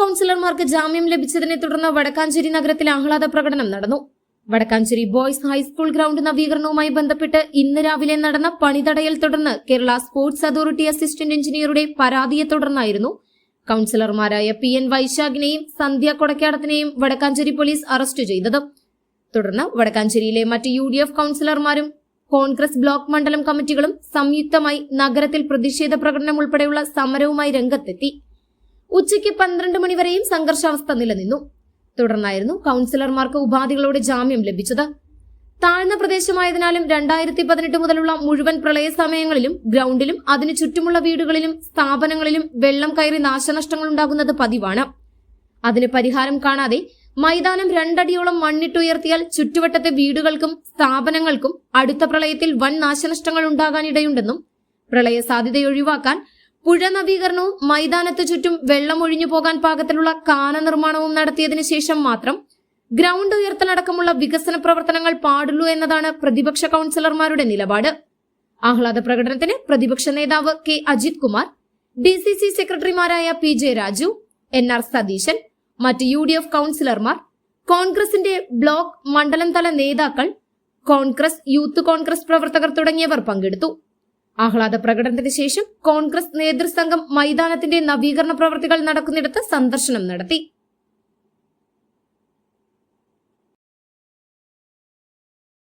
കൌൺസിലർമാർക്ക് ജാമ്യം ലഭിച്ചതിനെ തുടർന്ന് വടക്കാഞ്ചേരി നഗരത്തിൽ ആഹ്ലാദ പ്രകടനം നടന്നു. Vadakkanchery boys high school ground നവീകരണവുമായി ബന്ധപ്പെട്ട് ഇന്ന് രാവിലെ നടന്ന പണിതടയൽ തുടർന്ന് കേരള സ്പോർട്സ് അതോറിറ്റി അസിസ്റ്റന്റ് എഞ്ചിനീയറുടെ പരാതിയെ തുടർന്നായിരുന്നു. കൌൺസിലർമാരായ പി എൻ വൈശാഖിനെയും സന്ധ്യ കൊടക്കാടത്തിനെയും വടക്കാഞ്ചേരി പോലീസ് അറസ്റ്റ് ചെയ്തത്. തുടർന്ന് വടക്കാഞ്ചേരിയിലെ മറ്റ് യു ഡി എഫ് കൌൺസിലർമാരും കോൺഗ്രസ് ബ്ലോക്ക് മണ്ഡലം കമ്മിറ്റികളും സംയുക്തമായി നഗരത്തിൽ പ്രതിഷേധ പ്രകടനം ഉൾപ്പെടെയുള്ള സമരവുമായി രംഗത്തെത്തി. ഉച്ചയ്ക്ക് പന്ത്രണ്ട് മണിവരെയും സംഘർഷാവസ്ഥ നിലനിന്നു. തുടർന്നായിരുന്നു കൌൺസിലർമാർക്ക് ഉപാധികളോടെ ജാമ്യം ലഭിച്ചത്. താഴ്ന്ന പ്രദേശമായതിനാലും രണ്ടായിരത്തി പതിനെട്ട് മുതലുള്ള മുഴുവൻ പ്രളയ സമയങ്ങളിലും ഗ്രൗണ്ടിലും അതിനു ചുറ്റുമുള്ള വീടുകളിലും സ്ഥാപനങ്ങളിലും വെള്ളം കയറി നാശനഷ്ടങ്ങൾ ഉണ്ടാകുന്നത് പതിവാണ്. അതിന് പരിഹാരം കാണാതെ മൈതാനം രണ്ടടിയോളം മണ്ണിട്ടുയർത്തിയാൽ ചുറ്റുവട്ടത്തെ വീടുകൾക്കും സ്ഥാപനങ്ങൾക്കും അടുത്ത പ്രളയത്തിൽ വൻ നാശനഷ്ടങ്ങൾ ഉണ്ടാകാനിടയുണ്ടെന്നും പ്രളയ സാധ്യത ഒഴിവാക്കാൻ പുഴ നവീകരണവും മൈതാനത്ത് ചുറ്റും വെള്ളം ഒഴിഞ്ഞു പോകാൻ പാകത്തിലുള്ള കാന നിർമ്മാണവും നടത്തിയതിനു ശേഷം മാത്രം ഗ്രൗണ്ട് ഉയർത്തലടക്കമുള്ള വികസന പ്രവർത്തനങ്ങൾ പാടുള്ളൂ എന്നതാണ് പ്രതിപക്ഷ കൌൺസിലർമാരുടെ നിലപാട്. ആഹ്ലാദ പ്രകടനത്തിന് പ്രതിപക്ഷ നേതാവ് K. Ajith Kumar D C C സെക്രട്ടറിമാരായ P. J. Raju N. R. Satheesan മറ്റ് യു ഡി എഫ് കൌൺസിലർമാർ കോൺഗ്രസിന്റെ ബ്ലോക്ക് മണ്ഡലം തല നേതാക്കൾ കോൺഗ്രസ് യൂത്ത് കോൺഗ്രസ് പ്രവർത്തകർ തുടങ്ങിയവർ പങ്കെടുത്തു. ആഹ്ലാദ പ്രകടനത്തിന് ശേഷം കോൺഗ്രസ് നേതൃസംഘം മൈതാനത്തിന്റെ നവീകരണ പ്രവൃത്തികൾ നടക്കുന്നിടത്ത് സന്ദർശനം നടത്തി